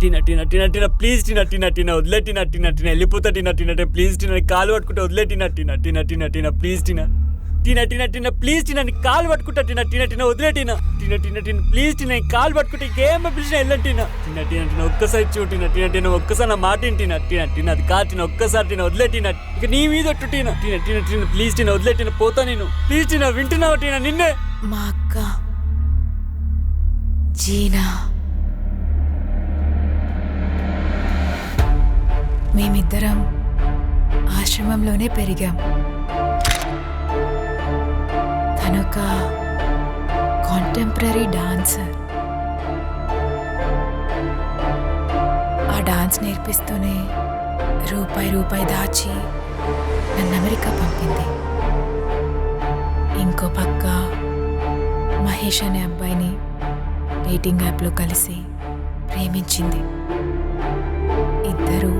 టీనా టీనా టీనా టీనా please టీనా టీనా టీనా వదిలే టీనా టీనా టీనా వెళ్ళిపోతా టీనా టీనా టీనా please టీనా కాలు పట్టుకుంటే వదిలే టీనా టీనా టీనా టీనా టీనా please Tina Tina Tina Tina please టీనా నీ కాలు పట్టుకుంటా టీనా టీనా టీనా వదిలే టీనా టీనా టీనా టీనా ప్లీజ్ టీనా నీ కాలు పట్టుకుంటే ఇంకేం పిలిచినా వెళ్ళండి టీనా టీనా టీనా టీనా ఒక్కసారి చూ టీనా టీనా టీనా ఒక్కసారి నా మాట టీనా టీనా టీనా అది కాదు టీనా ఒక్కసారి టీనా వదిలే టీనా ఇక నీ మీద ఒట్టు టీనా టీనా టీనా టీనా ప్లీజ్ టీనా వదిలే టీనా పోతా నేను ప్లీజ్ టీనా వింటున్నావు టీనా నిన్నే మా అక్క జీనా మేమిద్దరం ఆశ్రమంలోనే పెరిగాం. తనొక కాంటెంపరీ డాన్సర్ ఆ డాన్స్ నేర్పిస్తూనే రూపాయి రూపాయి దాచి నన్ను అమెరికా పంపింది. ఇంకో పక్క మహేష్ అనే అబ్బాయిని డేటింగ్ యాప్లో కలిసి ప్రేమించింది. ఇద్దరు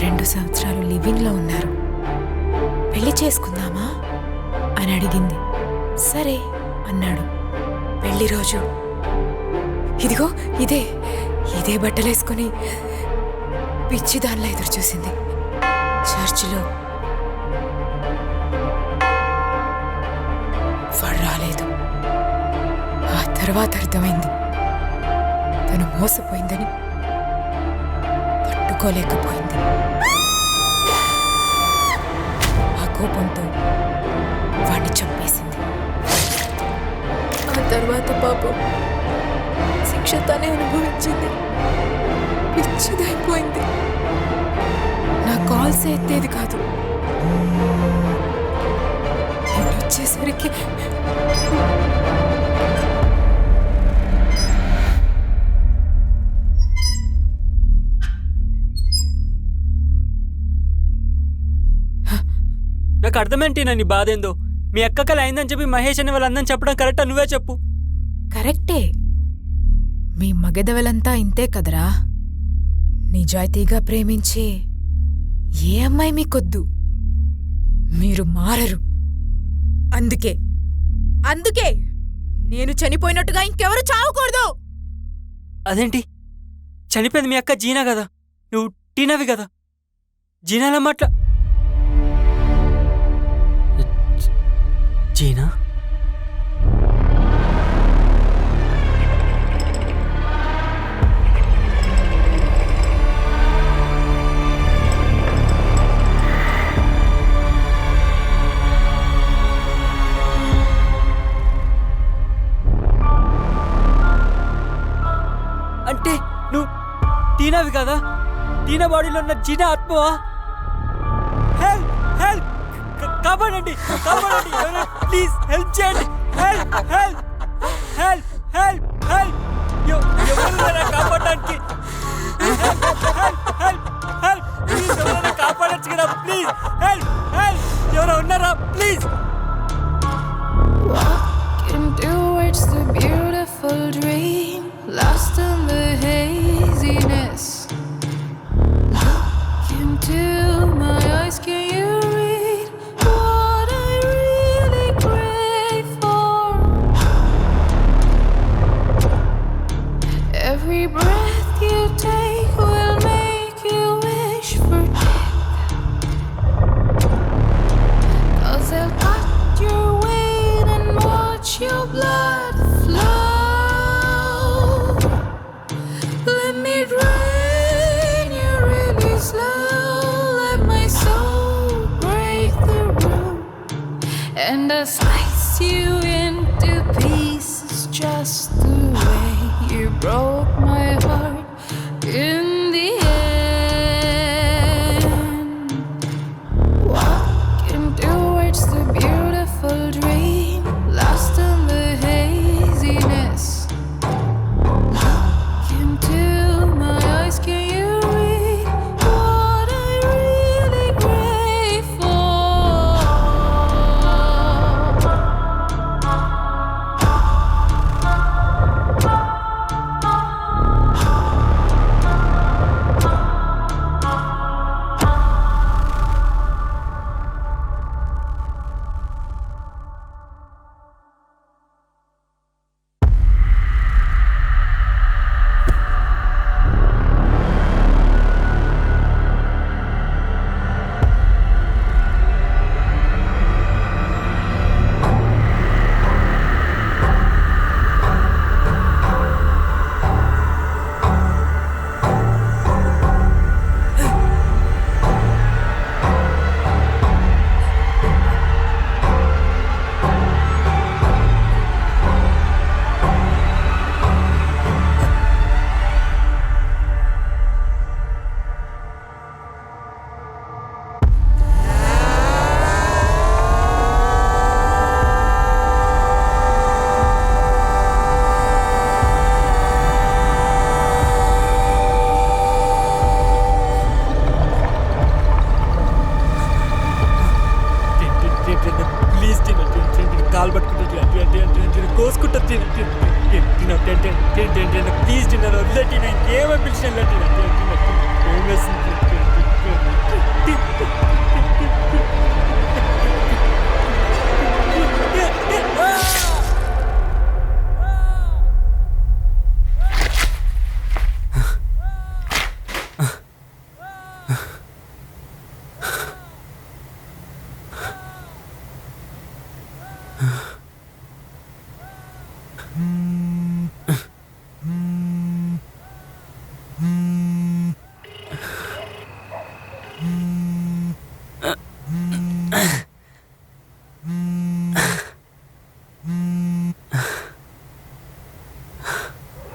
రెండు సంవత్సరాలు లివింగ్లో ఉన్నారు. పెళ్ళి చేసుకుందామా? అని అడిగింది. సరే అన్నాడు. పెళ్ళి రోజు. ఇదిగో ఇదే. ఇదే బట్టలేసుకుని పిచ్చి దానిలో ఎదురు చూసింది. చర్చిలో. వాడు రాలేదు. ఆ తర్వాత అర్థమైంది. తను మోసపోయిందని తట్టుకోలేకపోయింది. కోపంతో వాడిని చంపేసింది. ఆ తర్వాత పాపం శిక్ష తనే అనుభవించింది. పిచ్చిదైపోయింది. నా కాల్స్ ఎత్తేది కాదు. నేను వచ్చేసరికి నాకు అర్థమేంటి నీ బాధ ఏందో మీ అక్కకలు అయిందని చెప్పి మహేష్ అని వాళ్ళందని చెప్పడం కరెక్టా? నువ్వే చెప్పు. కరెక్టే. మీ మగదవలంతా ఇంతే కదరా? నిజాయితీగా ప్రేమించే ఏ అమ్మాయి మీకొద్దు? మీరు మారరు. అందుకే అందుకే నేను చనిపోయినట్టుగా ఇంకెవరు చావకూడదు! అదేంటి? చనిపోయింది మీ అక్క జీనా కదా? నువ్వు టీనావి కదా? జీనాల మాట్లా జీనా? అంటే నువ్వు టీనావి కదా? టీనా బాడీలో ఉన్న జీనా ఆత్మవా? కాపాడండి కాపాడండి. ఎవరైనా ప్లీజ్ హెల్ప్ చేయండి. Help help help help help ఎవరైనా కాపాడడానికి. హెల్ప్ హెల్ప్ హెల్ప్ ప్లీజ్ ఎవరైనా కాపాడచ్చు కదా. ప్లీజ్ హెల్ప్ హెల్ప్ ఎవరైనా ఉన్నారా? Please Into it's the beautiful dream, lost in the haziness. Broke my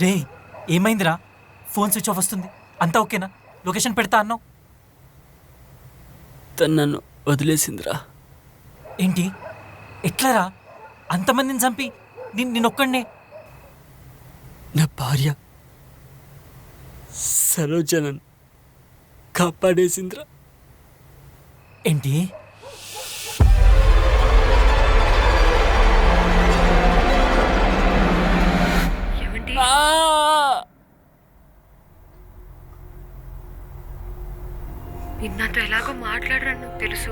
రే ఏమైందిరా? ఫోన్ స్విచ్ ఆఫ్ వస్తుంది. అంతా ఓకేనా? లొకేషన్ పెడతా అన్నావు. తను నన్ను వదిలేసిందిరా. ఏంటి? ఎట్లరా? అంతమందిని చంపి నేను నేనొక్కడినే నా భార్య సరోజనన్ కాపాడేసిందిరా. ఏంటి? నిన్నతో ఎలాగో మాట్లాడరని నాకు తెలుసు.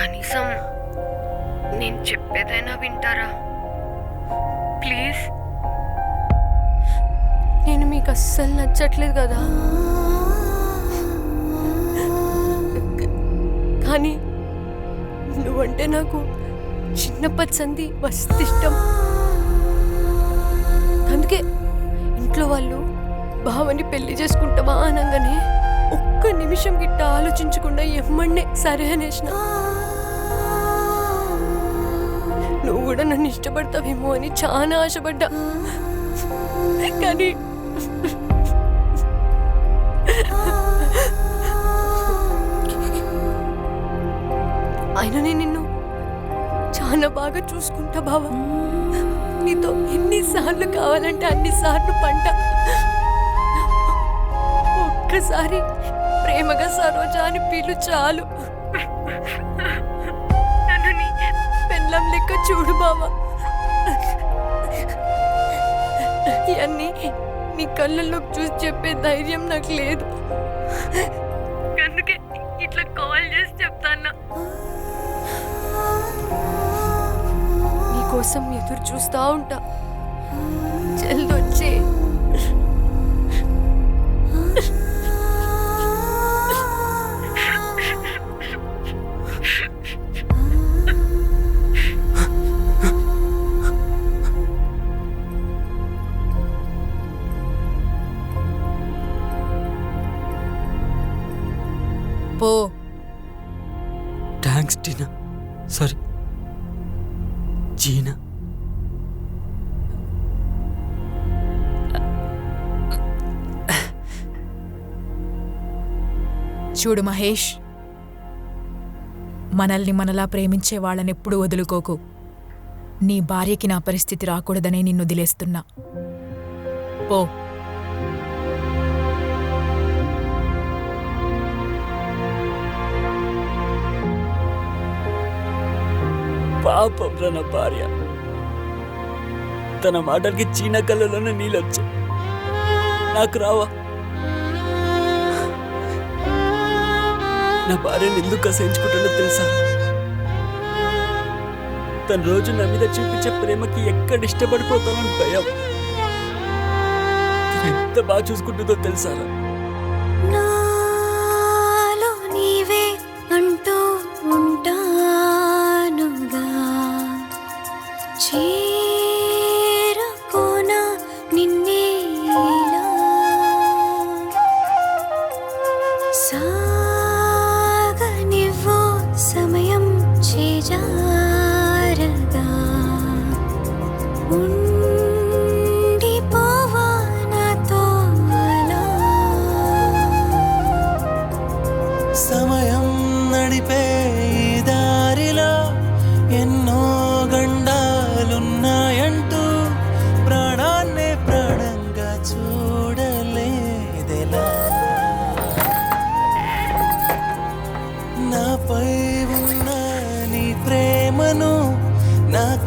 కనీసం నేను చెప్పేదైనా వింటారా? ప్లీజ్. నేను మీకు అస్సలు నచ్చట్లేదు కదా. కానీ నువ్వంటే నాకు చిన్నప్పటి సంది మస్తు ఇష్టం. ఇంట్లో వాళ్ళు భావని పెళ్ళి చేసుకుంటావా? అనగానే ఒక్క నిమిషం గిట్ట ఆలోచించకుండా ఎమ్మన్నే సరే అనేసిన. నువ్వు కూడా నన్ను ఇష్టపడతావేమో అని చాలా ఆశపడ్డా. కానీ ఆయన నేను నిన్ను చాలా బాగా చూసుకుంటా బావా. నీతో ఎన్నిసార్లు కావాలంటే అన్నిసార్లు పంట. ఒక్కసారి ప్రేమగా సరోజ అని పిలు చాలు. నన్ను నీ పెళ్ళం లెక్క చూడు బావా. ఇవన్నీ నీ కళ్ళల్లోకి చూసి చెప్పే ధైర్యం నాకు లేదు. అందుకే ఇట్లా కాల్ చేసి చెప్తాన్నా. కోసం ఎదురు చూస్తా ఉంటా. జల్దొచ్చే. పో. Thanks Tina? సారీ. Gina. చూడు మహేష్ మనల్ని మనలా ప్రేమించే వాళ్ళనెప్పుడు వదులుకోకు. నీ భార్యకి నా పరిస్థితి రాకూడదనే నిన్ను వదిలేస్తున్నా. పో. పాపం నా భార్య. తన మాటలకి చీన కళ్ళలోనే నీళ్ళొచ్చాయి. నాకు రావా? నా భార్యను ఎందుకు అసహించుకుంటాడో తెలుసా? తన రోజు నా మీద చూపించే ప్రేమకి ఎక్కడ ఇష్టపడిపోతానని భయం. ఎంత బాగా చూసుకుంటుందో తెలుసారా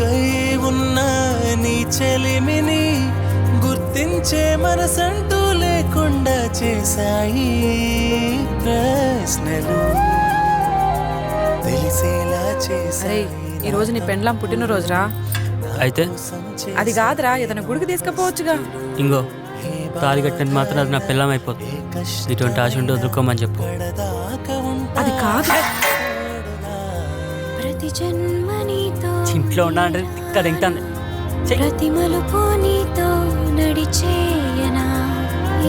నాకై ఉన్న నీ చెలిమిని గుర్తించే మనసంటూ చేశాయి ప్రశ్నలు. తెలిసేలా చేశాయి ఈ రోజు నీ పెండ్లాం పుట్టినరోజురా? అయితే? అది కాదురా ఏదైనా గుడికి తీసుకుపోవచ్చుగా. ఇంగో తాళి కట్టినట్టు మాత్రం అది నా పిల్లం అయిపోతుంది ఇటువంటి ఆశ ఉంటే వదులుకోమని చెప్పు. అది కాదు ప్రతి జన్మ నీతో ఇంట్లో ఉన్నానంటే తిక్క తింటాను ప్రతి మలుపు నీతో నడిచేయనా?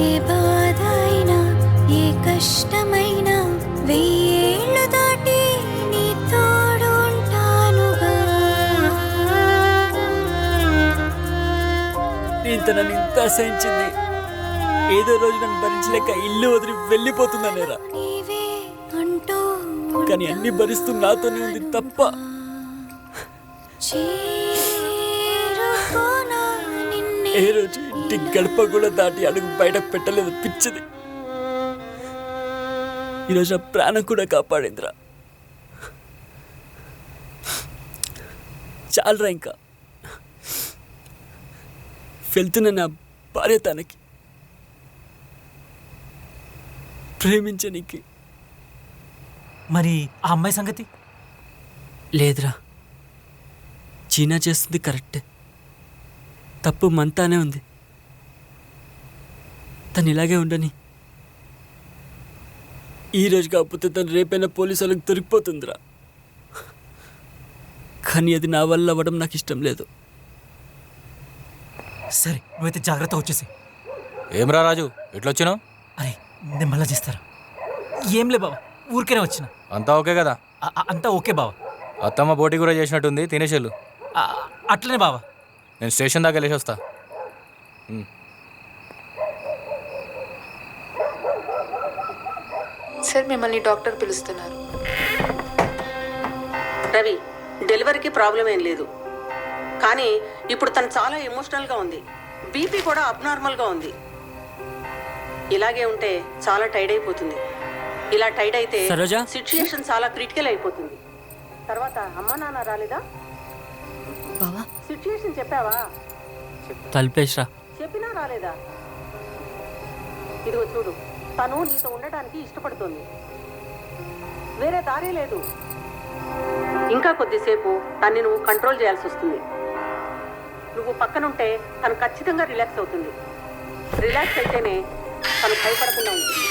ఏ బాధ అయినా ఏ కష్టమైనా వెయ్యేళ్ళు దాటి నీ తోడు ఉంటానుగా ఇంత నన్ను ఇంత అసహించింది. ఏదో రోజు నన్ను భరించలేక ఇల్లు వదిలి వెళ్ళిపోతుందనేరా. నీవే అంటూ కానీ అన్ని భరిస్తూ నాతోనే ఉంది తప్ప. ఏ రోజు ఇంటి గడప కూడా దాటి అడుగు బయట పెట్టలేదు పిచ్చిది. ఈరోజు నా ప్రాణం కూడా కాపాడిందిరా. చాలరా ఇంకా. వెళ్తున్న నా భార్య తనకి ప్రేమించనికి మరి ఆ అమ్మాయి సంగతి? లేదురా. చీనా చేస్తుంది కరెక్టే. తప్పు మంతానే ఉంది. తను ఇలాగే ఉండని. ఈ రోజు కాకపోతే తను రేపైనా పోలీసు వాళ్ళకి దొరికిపోతుందిరా. కానీ అది నా వల్ల అవ్వడం నాకు ఇష్టం లేదు. సరే నువ్వైతే జాగ్రత్త వచ్చేసి. ఏమ్రా రాజు ఎట్లొచ్చినావు? అరే నేను మళ్ళా చేస్తారా? ఏం లే బావా ఊరికేనే వచ్చిన. అంతా ఓకే కదా? అంతా ఓకే బావా. అత్తమ్మ పోటీ కూడా చేసినట్టుంది తినేసేళ్ళు. అట్లనే బావా. నేను స్టేషన్ దాకా వెళ్ళేసి వస్తా. సార్ మిమ్మల్ని డాక్టర్ పిలుస్తున్నారు. రవి డెలివరీకి ప్రాబ్లం ఏం లేదు. కానీ ఇప్పుడు తను చాలా ఎమోషనల్గా ఉంది. బీపీ కూడా అబ్నార్మల్గా ఉంది. ఇలాగే ఉంటే చాలా టైర్డ్ అయిపోతుంది. ఇలా టైర్డ్ అయితే సరోజా? సిచ్యుయేషన్ చాలా క్రిటికల్ అయిపోతుంది. తర్వాత అమ్మా నాన్న రాలేదా? సిచ్యుయేషన్ చెప్పావా? తలిపేసిరా చెప్పినా రాలేదా? ఇదిగో చూడు తను నీతో ఉండటానికి ఇష్టపడుతోంది. వేరే దారే లేదు. ఇంకా కొద్దిసేపు తన్ని నువ్వు కంట్రోల్ చేయాల్సి వస్తుంది. నువ్వు పక్కనుంటే తను ఖచ్చితంగా రిలాక్స్ అవుతుంది. రిలాక్స్ అయితేనే తను భయపడకుండా ఉంటుంది.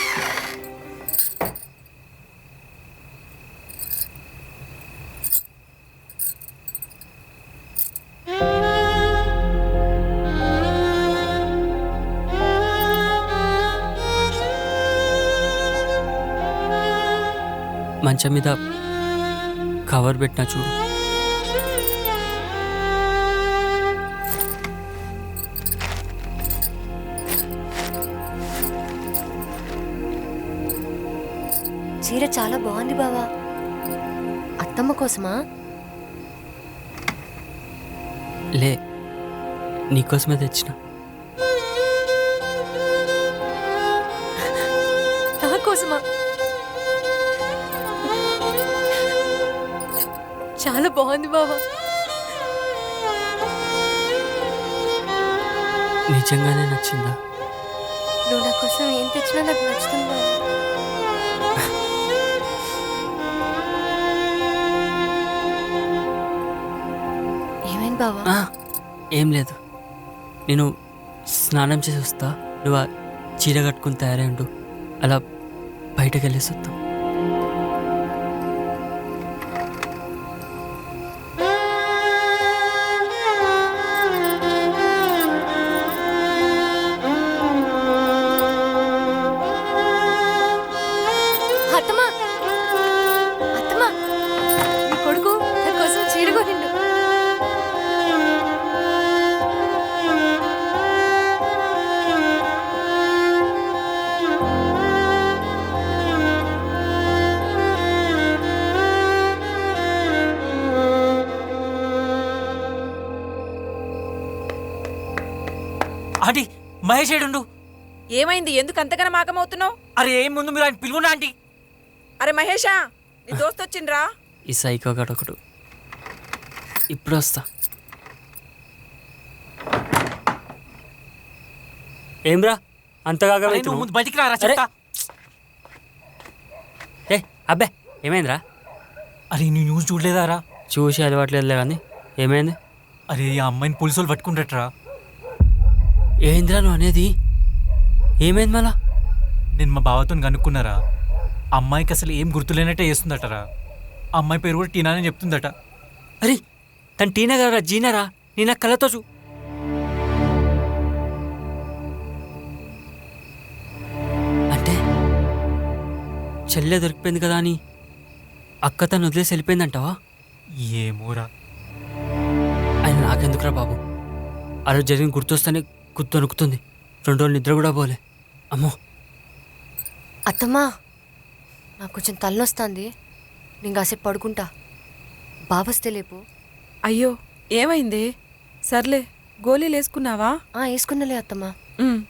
మంచం మీద కవర్ పెట్టినా చూడు. చీర చాలా బాగుంది బావా. అత్తమ్మ కోసమా? లే నీకోసమే తెచ్చిన. నా కోసమా? చాలా బాగుంది బావా. నిజంగానే నచ్చిందా? నువ్వు నా కోసం ఏం తెచ్చినా నాకు నచ్చుతుంది బావా. ఏమైంది బావా? ఆ, ఏం లేదు. నేను స్నానం చేసి వస్తా. నువ్వు ఆ చీర కట్టుకుని తయారై ఉండు. అలా బయటకు వెళ్ళేసి వస్తాం ఆంటీ మహేష్ ఏడుండు. ఏమైంది? ఎందుకు అంతగానో మాకమవుతున్నావు అరే ఏం ముందు మీరు ఆయన పిలువునా ఆంటీ? అరే మహేషా నీ దోస్త్ వచ్చిండ్రా? ఈ సైకో గడొకడు ఇప్పుడు వస్తా. ఏమ్రా అంతగా అరే, నువ్వు ముందు బయటికి రారా చెప్తా. ఏ అబ్బే ఏమైందిరా? అరే నీ న్యూస్ చూడలేదారా? చూసి అలవాట్లేదులే కానీ ఏమైంది? అరే ఆ అమ్మాయిని పోలీసు వాళ్ళు పట్టుకుంటారా ఏందిరా నువ్వు అనేది? ఏమైంది మళ్ళా? నేను మా బావతో కనుక్కున్నారా? అమ్మాయికి అసలు ఏం గుర్తులేనట్టే చేస్తుందటరా? అమ్మాయి పేరు కూడా టీనా అని చెప్తుందట. అరే తను టీనా కదరా జీనారా? నేను కళ్ళతో చూ అంటే చెల్లె దొరికిపోయింది కదా అని అక్క తను వదిలేసి వెళ్ళిపోయిందంటావా? ఏమోరా. ఆయన నాకెందుకురా బాబు? అలా జరిగిన గుర్తొస్తేనే గుర్తు అనుకుతుంది రెండు రోజులు నిద్ర కూడా పోలే. అమ్మో. అత్తమ్మా నాకు కొంచెం తలనొస్తుంది. నేను కాసేపు పడుకుంటా. బాబస్తే లేపు. అయ్యో ఏమైంది? సర్లే గోళీలు వేసుకున్నావా? ఆ, వేసుకున్నలే అత్తమ్మా. ఉమ్.